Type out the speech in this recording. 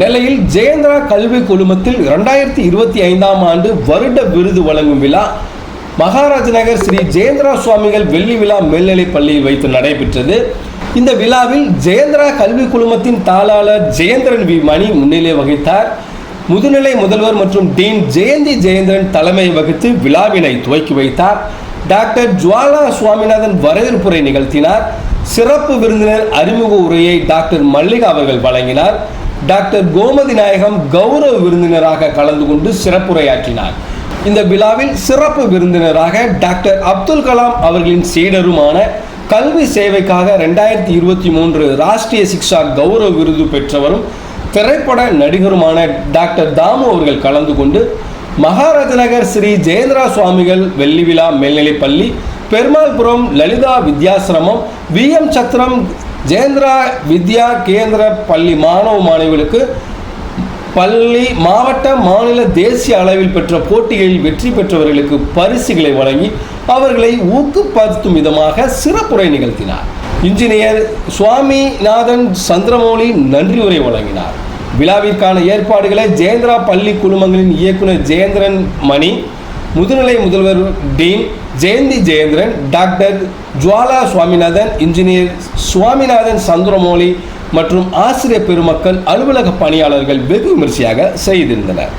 நெல்லையில் ஜெயந்திரா கல்வி குழுமத்தில் இரண்டாயிரத்தி இருபத்தி ஐந்தாம் ஆண்டு வருட விருது வழங்கும் விழா மகாராஜ நகர் ஸ்ரீ ஜெயந்திரா சுவாமிகள் வெள்ளி விழா மேல்நிலைப் பள்ளியில் வைத்து நடைபெற்றது. இந்த விழாவில் ஜெயந்திரா கல்வி குழுமத்தின் தாளாளர் ஜெயந்திரன் வி. மணி முன்னிலை வகித்தார். முதுநிலை முதல்வர் மற்றும் டீன் ஜெயந்தி ஜெயந்திரன் தலைமை வகித்து விழாவினை துவக்கி வைத்தார். டாக்டர் ஜுவாலா சுவாமிநாதன் வரவேற்புரை நிகழ்த்தினார். சிறப்பு விருந்தினர் அறிமுக உரையை டாக்டர் மல்லிகா அவர்கள் வழங்கினார். டாக்டர் கோமதி நாயகம் கௌரவ விருந்தினராக கலந்து கொண்டு சிறப்புரையாற்றினார். இந்த விழாவில் சிறப்பு விருந்தினராக டாக்டர் அப்துல் கலாம் அவர்களின் சீடருமான கல்வி சேவைக்காக ரெண்டாயிரத்தி இருபத்தி மூன்று ராஷ்டிரிய சிக்ஷா கௌரவ விருது பெற்றவரும் திரைப்பட நடிகருமான டாக்டர் தாமு அவர்கள் கலந்து கொண்டு மகாராஜ நகர் ஸ்ரீ ஜெயேந்திரா சுவாமிகள் வெள்ளி விழா மேல்நிலைப்பள்ளி பெருமாள்புரம் லலிதா வித்யாசிரமம் வி எம் சத்திரம் ஜெயந்திரா வித்யா கேந்திர பள்ளி மாணவ மாணவிகளுக்கு பள்ளி மாவட்ட மாநில தேசிய அளவில் பெற்ற போட்டிகளில் வெற்றி பெற்றவர்களுக்கு பரிசுகளை வழங்கி அவர்களை ஊக்கப்படுத்தும் விதமாக சிறப்புரை நிகழ்த்தினார். இன்ஜினியர் சுவாமிநாதன் சந்திரமௌலி நன்றி உரை வழங்கினார். விழாவிற்கான ஏற்பாடுகளை ஜெயந்திரா பள்ளி குழுமங்களின் இயக்குனர் ஜெயந்திரன் மணி முதுநிலை முதல்வர் dean Jayanthi Jayendran doctor Jwala Swaminathan engineer Swaminathan Chandramouli மற்றும் ஆசிரியர் பெருமக்கள் அலுவலக பணியாளர்கள் வெகு விமர்சையாக செய்திருந்தனர்.